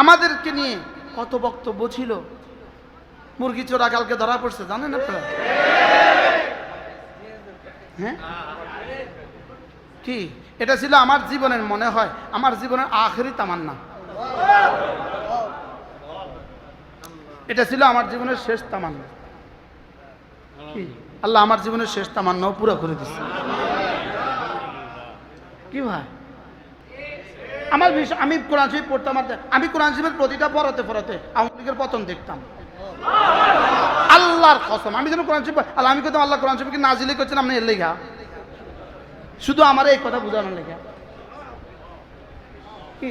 আমাদেরকে নিয়ে কত বক্তব্য ছিল। মুরগি চোরা কালকে ধরা পড়ছে, জানেন আপনারা? হ্যাঁ? কি? এটা ছিল আমার জীবনের, মনে হয়, আমার জীবনের আখেরি তামান্না। এটা ছিল আমার জীবনের শেষ তামান্না। কি? আল্লাহ আমার জীবনের শেষ তামান্নাও পুরো করে দিচ্ছে কি ভাই? আমার বিষয় আমি কোরআন শরীফ পড়তাম আমি কোরআন শরীফের প্রতিটা পড়াতে পড়াতে আওয়ামী লীগের পতন দেখতাম। আল্লাহর কসম, আমি যেন কোরআন শরীফ আল্লাহ, আমি করতাম আল্লাহ, কোরআন শরীফকে নাজিলি করছেন আপনি এর লেখা শুধু আমার এই কথা বোঝানোর লেখা কি?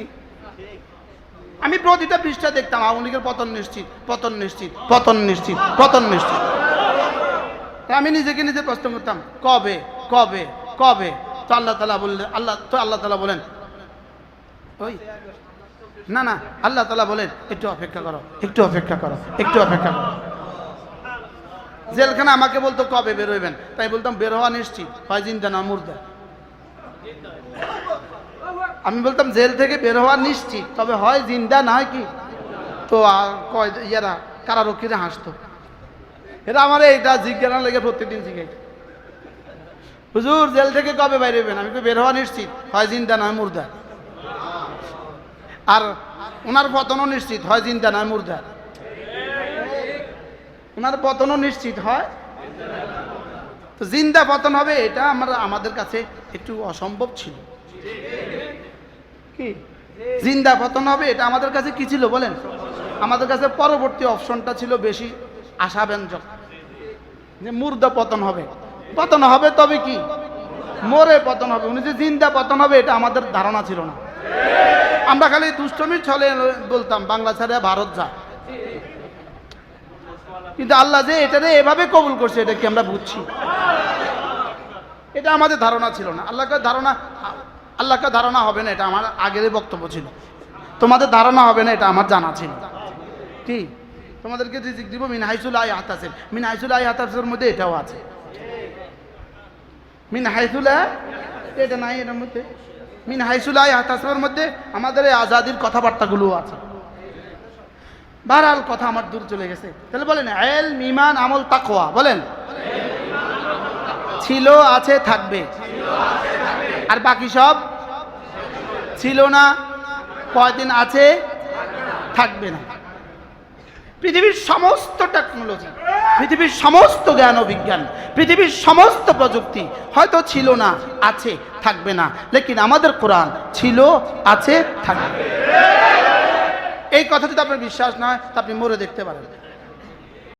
আমি প্রতিটা পৃষ্ঠা দেখতাম, আওয়ামী লীগের পতন নিশ্চিত পতন নিশ্চিত পতন নিশ্চিত পতন নিশ্চিত। আমি নিজেকে নিজে প্রশ্ন করতাম, কবে কবে কবে? তো আল্লাহ তালা বললেন আল্লাহ তো আল্লাহ তালা বলেন ওই। না না, আল্লাহ তালা বলেন, একটু অপেক্ষা করো, একটু অপেক্ষা করো, একটু অপেক্ষা করো। জেলখানা আমাকে বলতো, কবে বের হইবেন তাই বলতাম, বের হওয়া নিশ্চিত, হয় জিন্দা না মুর্দা। আমি বলতাম, জেল থেকে বের হওয়া নিশ্চিত, তবে হয় জিন্দা, না কি? তো কয় ইয়ারা কারারক্ষীরা হাসতো? এটা আমার এইটা জিজ্ঞাসা লেগে প্রত্যেকদিন জিজ্ঞাসা হুজুর, জেল থেকে কবে বাইরে হবেন আমি তো বের হওয়া নিশ্চিত, হয় জিন্দা নয় মুর্দা। আর ওনার পতনও নিশ্চিত হয় জিন্দা নয় মুর্দা। ওনার পতনও নিশ্চিত হয়। তো জিন্দা পতন হবে এটা আমরা আমাদের কাছে একটু অসম্ভব ছিল। কি? জিন্দা পতন হবে এটা আমাদের কাছে কি ছিল বলেন? আমাদের কাছে পরবর্তী অপশনটা ছিল বেশি আশাব্যঞ্জক। যে মুর্দা পতন হবে। পতন হবে তবে কি? মরে পতন হবে। উনি যে জিন্দা পতন হবে এটা আমাদের ধারণা ছিল না। আমরা খালি দুষ্টমি ছলে বলতাম, বাংলা ছাড়া ভারত যা। কিন্তু আল্লাহ যে এটারে এভাবে কবুল করছে, এটা কি আমরা বুঝছি? এটা আমাদের ধারণা ছিল না। আল্লাহকে ধারণা আল্লাহকে ধারণা হবে না, এটা আমার আগেরই বক্তব্য ছিল। তোমাদের ধারণা হবে না, এটা আমার জানা ছিল। কি? তোমাদেরকে রিজিক দিব মিন হাইসুল আই হাতাসের মিন হাইসুল আই হাতাসের মধ্যে এটাও আছে। মিন আ- এটা নাই, এটার মধ্যে। মিন হাইসুল আই হাতাসের মধ্যে আমাদের এই আজাদির কথাবার্তাগুলো আছে। বারহাল কথা আমার দূর চলে গেছে। তাহলে বলেন এল মিমান আমল তাকোয়া বলেন। ছিল, আছে, থাকবে। আর বাকি সব? ছিল না, কয়দিন আছে, থাকবে না। পৃথিবীর সমস্ত টেকনোলজি পৃথিবীর সমস্ত জ্ঞান ও বিজ্ঞান, পৃথিবীর সমস্ত প্রযুক্তি হয়তো ছিল না, আছে, থাকবে না। লেকিন আমাদের কোরআন ছিল, আছে, থাকবে। এই কথা যদি আপনার বিশ্বাস না হয়, তা আপনি মরে দেখতে পারেন।